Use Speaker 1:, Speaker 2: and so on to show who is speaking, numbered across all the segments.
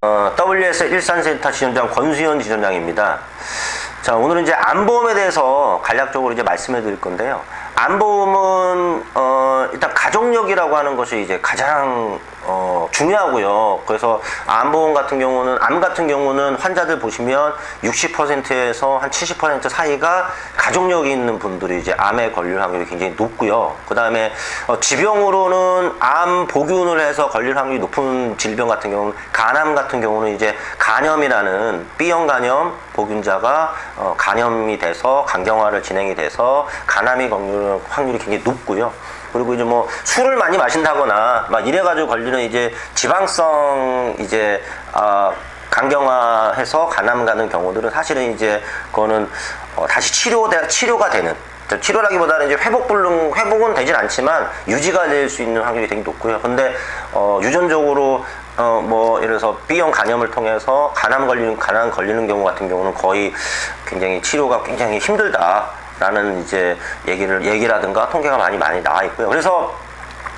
Speaker 1: 어, WS 일산센터 지점장 권수현 지점장입니다. 자, 오늘은 이제 안보험에 대해서 간략적으로 이제 말씀해 드릴 건데요. 안보험은, 어, 일단 가족력이라고 하는 것이 이제 가장, 어, 중요하고요. 그래서 안보험 같은 경우는, 암 같은 경우는 환자들 보시면 60%에서 한 70% 사이가 가족력이 있는 분들이 이제 암에 걸릴 확률이 굉장히 높고요. 그 다음에 어, 지병으로는 암 보균을 해서 걸릴 확률이 높은 질병 같은 경우는 간암 같은 경우는 이제 간염이라는 B형 간염 보균자가 어, 간염이 돼서 간경화를 진행이 돼서 간암이 걸릴 확률이 굉장히 높고요. 그리고 이제 뭐 술을 많이 마신다거나 막 이래가지고 걸리는 이제 지방성 이제 아 간경화해서 간암 가는 경우들은 사실은 이제 그거는 어, 다시 치료 치료가 되는 치료라기보다는 이제 회복 불능 회복은 되진 않지만 유지가 될 수 있는 확률이 되게 높고요. 근데 어, 유전적으로 어, 뭐, 예를 들어서 B형 간염을 통해서 간암 걸리는, 간암 걸리는 경우 같은 경우는 거의 굉장히 치료가 굉장히 힘들다 라는 이제 얘기를, 얘기라든가 통계가 많이 많이 나와 있고요. 그래서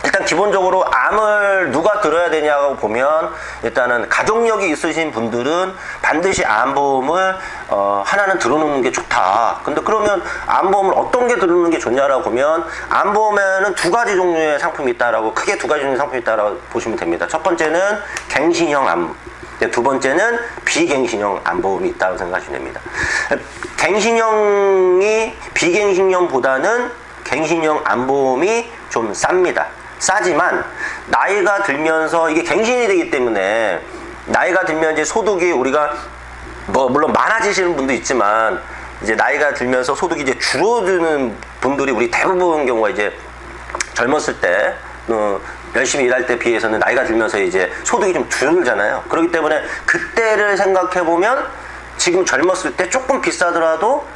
Speaker 1: 일단 기본적으로 암을 누가 들어야 되냐고 보면 일단은 가족력이 있으신 분들은 반드시 암보험을 어, 하나는 들어놓는 게 좋다. 근데 그러면 암보험을 어떤 게 들어놓는 게 좋냐라고 보면 암보험에는 두 가지 종류의 상품이 있다라고 크게 두 가지 종류의 상품이 있다라고 보시면 됩니다. 첫 번째는 갱신형 암. 네, 두 번째는 비갱신형 암보험이 있다고 생각하시면 됩니다. 갱신형이 비갱신형보다는 갱신형 암보험이 좀 쌉니다. 싸지만 나이가 들면서 이게 갱신이 되기 때문에 나이가 들면 이제 소득이 우리가 뭐 물론 많아지시는 분도 있지만 이제 나이가 들면서 소득이 이제 줄어드는 분들이 우리 대부분 경우가 이제 젊었을 때 어, 열심히 일할 때 비해서는 나이가 들면서 이제 소득이 좀 줄잖아요. 그렇기 때문에 그때를 생각해 보면 지금 젊었을 때 조금 비싸더라도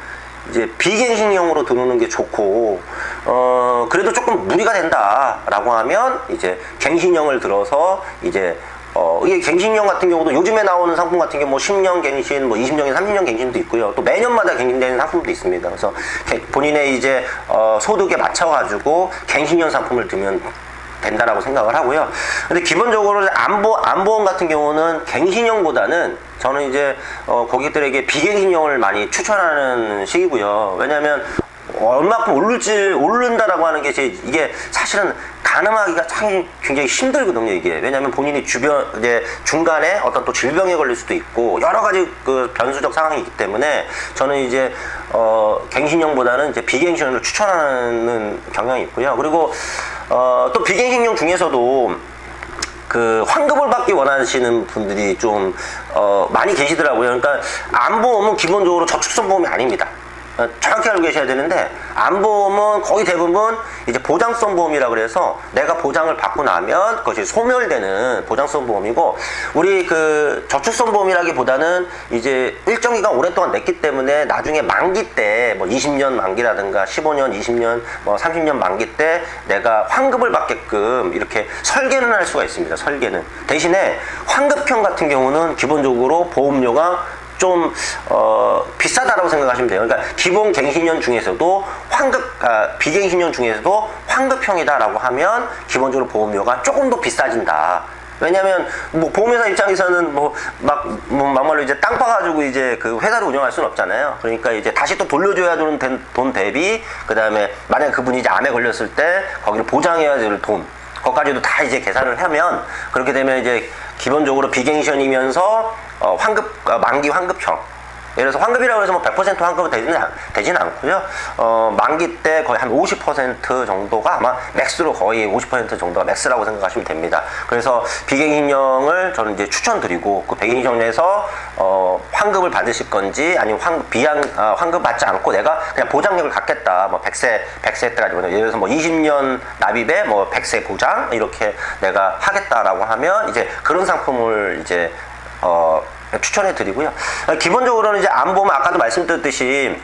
Speaker 1: 이제 비갱신형으로 들어오는 게 좋고 어 그래도 조금 무리가 된다라고 하면 이제 갱신형을 들어서 이제 어 이게 갱신형 같은 경우도 요즘에 나오는 상품 같은 경우 뭐 10년 갱신, 뭐 20년에 30년 갱신도 있고요. 또 매년마다 갱신되는 상품도 있습니다. 그래서 본인의 이제 어 소득에 맞춰 가지고 갱신형 상품을 들면 된다라고 생각을 하고요. 근데 기본적으로 안보 안보험 같은 경우는 갱신형보다는 저는 이제 어, 고객들에게 비갱신형을 많이 추천하는 시기고요. 왜냐하면 얼마큼 오를지 오른다라고 하는 게 제, 이게 사실은 가늠하기가 참 굉장히 힘들거든요 이게 왜냐하면 본인이 주변 이제 중간에 어떤 또 질병에 걸릴 수도 있고 여러 가지 그 변수적 상황이 있기 때문에 저는 이제 어 갱신형보다는 이제 비갱신형을 추천하는 경향이 있고요 그리고 어또 비갱신형 중에서도 그 환급을 받기 원하시는 분들이 좀 어, 많이 계시더라고요. 그러니까 암보험은 기본적으로 저축성 보험이 아닙니다. 어, 정확히 알고 계셔야 되는데 암보험은 거의 대부분 이제 보장성 보험이라 그래서 내가 보장을 받고 나면 그것이 소멸되는 보장성 보험이고 우리 그 저축성 보험이라기보다는 이제 일정 기간 오랫동안 냈기 때문에 나중에 만기 때 뭐 20년 만기라든가 15년, 20년, 뭐 30년 만기 때 내가 환급을 받게끔 이렇게 설계는 할 수가 있습니다. 설계는 대신에 환급형 같은 경우는 기본적으로 보험료가 좀 어, 비싸다라고 생각하시면 돼요. 그러니까 기본 갱신형 중에서도 환급 아, 비갱신형 중에서도 환급형이다라고 하면 기본적으로 보험료가 조금 더 비싸진다. 왜냐면 뭐 보험회사 입장에서는 뭐막뭐 뭐 막말로 이제 땅 파가지고 이제 그 회사를 운영할 수는 없잖아요. 그러니까 이제 다시 또 돌려줘야 되는 된- 돈 대비 그 다음에 만약 그분이 이제 암에 걸렸을 때 거기를 보장해야 될 돈. 그것까지도 다 이제 계산을 하면 그렇게 되면 이제 기본적으로 비갱신이면서 어, 환급 어, 만기 환급형 예를 들어서 환급이라고 해서 뭐 100% 환급은 되지는, 않- 되지는 않고요. 어, 만기 때 거의 한 50% 정도가 아마 맥스로 거의 50% 정도가 맥스라고 생각하시면 됩니다. 그래서 비갱신형을 저는 이제 추천드리고 그 비갱신형에서 어, 환급을 받으실 건지 아니면 환, 비양, 아, 환급 받지 않고 내가 그냥 보장력을 갖겠다. 뭐 100세, 100세 때까지 예를 들어서 뭐 20년 납입에 뭐 100세 보장 이렇게 내가 하겠다라고 하면 이제 그런 상품을 이제 어, 추천해 드리고요. 기본적으로는 이제 암보험 아까도 말씀드렸듯이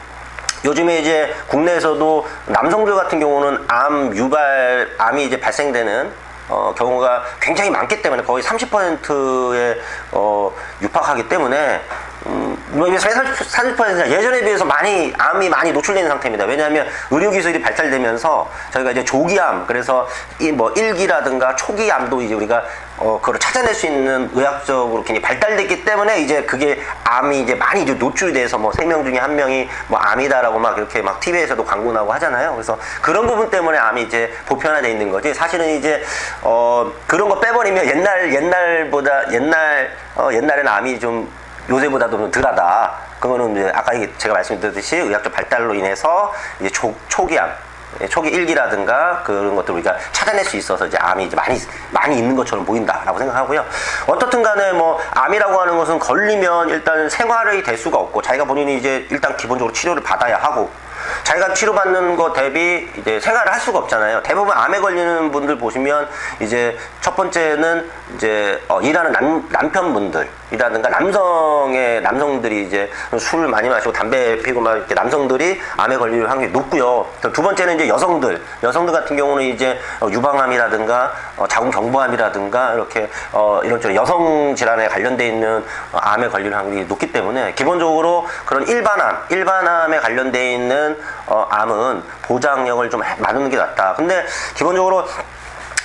Speaker 1: 요즘에 이제 국내에서도 남성들 같은 경우는 암 유발 암이 이제 발생되는 어, 경우가 굉장히 많기 때문에 거의 30%에 어, 육박하기 때문에 음, 뭐 이게 40%, 40% 예전에 비해서 많이 암이 많이 노출되는 상태입니다. 왜냐하면 의료 기술이 발달되면서 저희가 이제 조기암 그래서 이 뭐 일기라든가 초기암도 이제 우리가 어 그걸 찾아낼 수 있는 의학적으로 굉장히 발달됐기 때문에 이제 그게 암이 이제 많이 이제 노출돼서 뭐 세 명 중에 한 명이 뭐 암이다라고 막 이렇게 막 TV에서도 광고 나고 하잖아요. 그래서 그런 부분 때문에 암이 이제 보편화돼 있는 거지. 사실은 이제 어 그런 거 빼버리면 옛날 옛날보다 옛날 어 옛날에는 암이 좀 요새보다도 좀 덜하다. 그거는 이제 아까 제가 말씀드렸듯이 의학적 발달로 인해서 이제 초, 초기암, 예, 초기 일기라든가 그런 것들 우리가 찾아낼 수 있어서 이제 암이 이제 많이 많이 있는 것처럼 보인다라고 생각하고요. 어떻든 간에 뭐 암이라고 하는 것은 걸리면 일단 생활이 될 수가 없고 자기가 본인이 이제 일단 기본적으로 치료를 받아야 하고 자기가 치료받는 거 대비 이제 생활을 할 수가 없잖아요. 대부분 암에 걸리는 분들 보시면 이제 첫 번째는 이제 어, 일하는 남, 남편분들 이라든가 남성의 남성들이 이제 술 많이 마시고 담배 피고 막 이렇게 남성들이 암에 걸릴 확률이 높고요. 또두 번째는 이제 여성들, 여성들 같은 경우는 이제 어, 유방암이라든가 어, 자궁 경부암이라든가 이렇게 어, 이런 좀 여성 질환에 관련돼 있는 어, 암에 걸릴 확률이 높기 때문에 기본적으로 그런 일반암, 일반암에 관련돼 있는 어, 암은 보장력을 좀 해- 나누는 게 낫다. 근데 기본적으로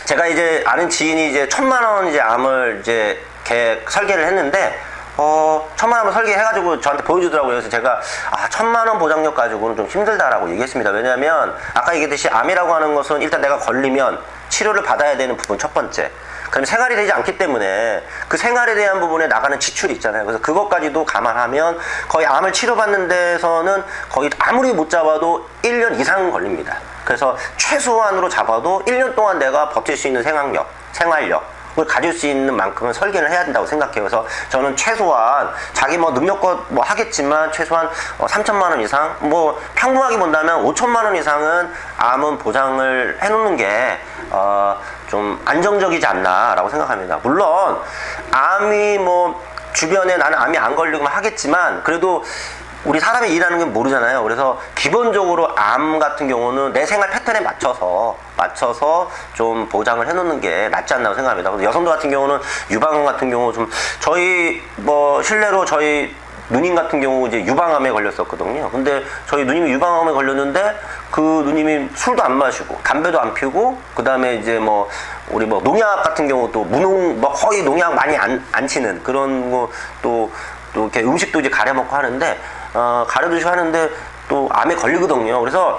Speaker 1: 제가 이제 아는 지인이 이제 천만 원 이제 암을 이제 계획 설계를 했는데 어 천만 원 설계해가지고 저한테 보여주더라고요. 그래서 제가 아 천만 원 보장력 가지고는 좀 힘들다라고 얘기했습니다. 왜냐하면 아까 얘기했듯이 암이라고 하는 것은 일단 내가 걸리면 치료를 받아야 되는 부분 첫 번째. 그럼 생활이 되지 않기 때문에 그 생활에 대한 부분에 나가는 지출이 있잖아요. 그래서 그것까지도 감안하면 거의 암을 치료받는 데서는 거의 아무리 못 잡아도 1년 이상 걸립니다. 그래서 최소한으로 잡아도 1년 동안 내가 버틸 수 있는 생활력, 생활력, 을 가질 수 있는 만큼은 설계를 해야 된다고 생각해요. 그래서 저는 최소한 자기 뭐 능력껏 뭐 하겠지만 최소한 어, 3천만 원 이상 뭐 평범하게 본다면 5천만 원 이상은 암은 보장을 해놓는 게 어, 좀 안정적이지 않나라고 생각합니다. 물론 암이 뭐 주변에 나는 암이 안 걸리고 하겠지만 그래도 우리 사람이 일하는 건 모르잖아요. 그래서 기본적으로 암 같은 경우는 내 생활 패턴에 맞춰서 맞춰서 좀 보장을 해놓는 게 낫지 않나고 생각합니다. 여성들 같은 경우는 유방암 같은 경우 좀 저희 뭐 실례로 저희 누님 같은 경우 이제 유방암에 걸렸었거든요. 근데 저희 누님이 유방암에 걸렸는데 그 누님이 술도 안 마시고 담배도 안 피우고 그 다음에 이제 뭐 우리 뭐 농약 같은 경우도 무농 뭐 거의 농약 많이 안, 안 치는 그런 거 또 또 이렇게 음식도 이제 가려 먹고 하는데 어, 가려 드시고 하는데 또 암에 걸리거든요. 그래서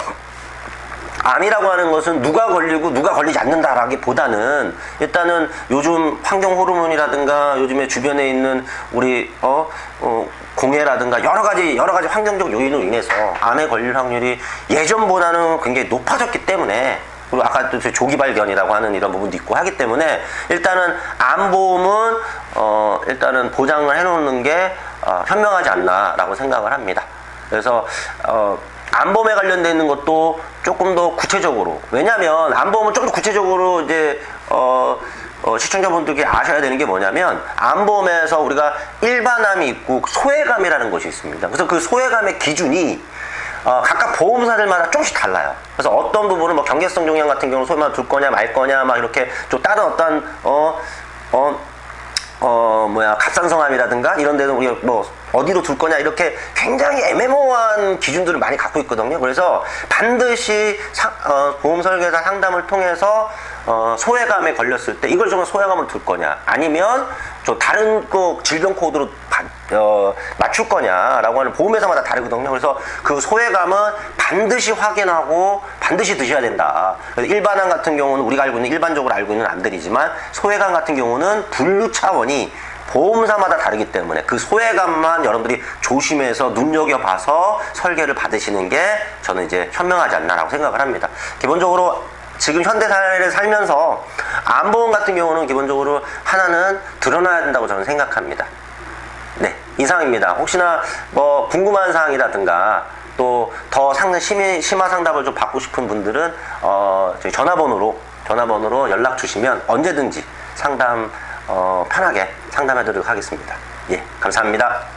Speaker 1: 암이라고 하는 것은 누가 걸리고 누가 걸리지 않는다라기보다는 일단은 요즘 환경 호르몬이라든가 요즘에 주변에 있는 우리 어, 어 공해라든가 여러 가지 여러 가지 환경적 요인으로 인해서 암에 걸릴 확률이 예전보다는 굉장히 높아졌기 때문에 그리고 아까 또 조기 발견이라고 하는 이런 부분도 있고 하기 때문에 일단은 암보험은 어 일단은 보장을 해놓는 게 어, 현명하지 않나라고 생각을 합니다. 그래서 어 암보험에 관련돼 있는 것도 조금 더 구체적으로 왜냐하면 암보험은 조금 더 구체적으로 이제 어, 어, 시청자분들께 아셔야 되는 게 뭐냐면 암보험에서 우리가 일반암이 있고 소외감이라는 것이 있습니다. 그래서 그 소외감의 기준이 어, 각각 보험사들마다 조금씩 달라요. 그래서 어떤 부분은 뭐 경계성 종양 같은 경우는 소외만 둘 거냐 말 거냐 막 이렇게 좀 다른 어떤 어, 어, 어 뭐야 갑상선암이라든가 이런 데는 우리가 뭐 어디로 둘 거냐 이렇게 굉장히 애매모호한 기준들을 많이 갖고 있거든요. 그래서 반드시 상- 어, 보험 설계사 상담을 통해서 어, 소외감에 걸렸을 때 이걸 좀 소외감을 둘 거냐 아니면 좀 다른 꼭 질병 코드로 바- 어, 맞출 거냐라고 하는 보험회사마다 다르거든요. 그래서 그 소외감은 반드시 확인하고 반드시 드셔야 된다. 일반암 같은 경우는 우리가 알고 있는 일반적으로 알고 있는 암들이지만 소외감 같은 경우는 분류 차원이 보험사마다 다르기 때문에 그 소외감만 여러분들이 조심해서 눈여겨봐서 설계를 받으시는 게 저는 이제 현명하지 않나라고 생각을 합니다. 기본적으로 지금 현대 사회를 살면서 암보험 같은 경우는 기본적으로 하나는 드러나야 된다고 저는 생각합니다. 네, 이상입니다. 혹시나 뭐 궁금한 사항이라든가 또 더 상담 심해, 심화 상담을 좀 받고 싶은 분들은 어, 저희 전화번호로 전화번호로 연락 주시면 언제든지 상담 어, 편하게 상담해 드리도록 하겠습니다. 예, 감사합니다.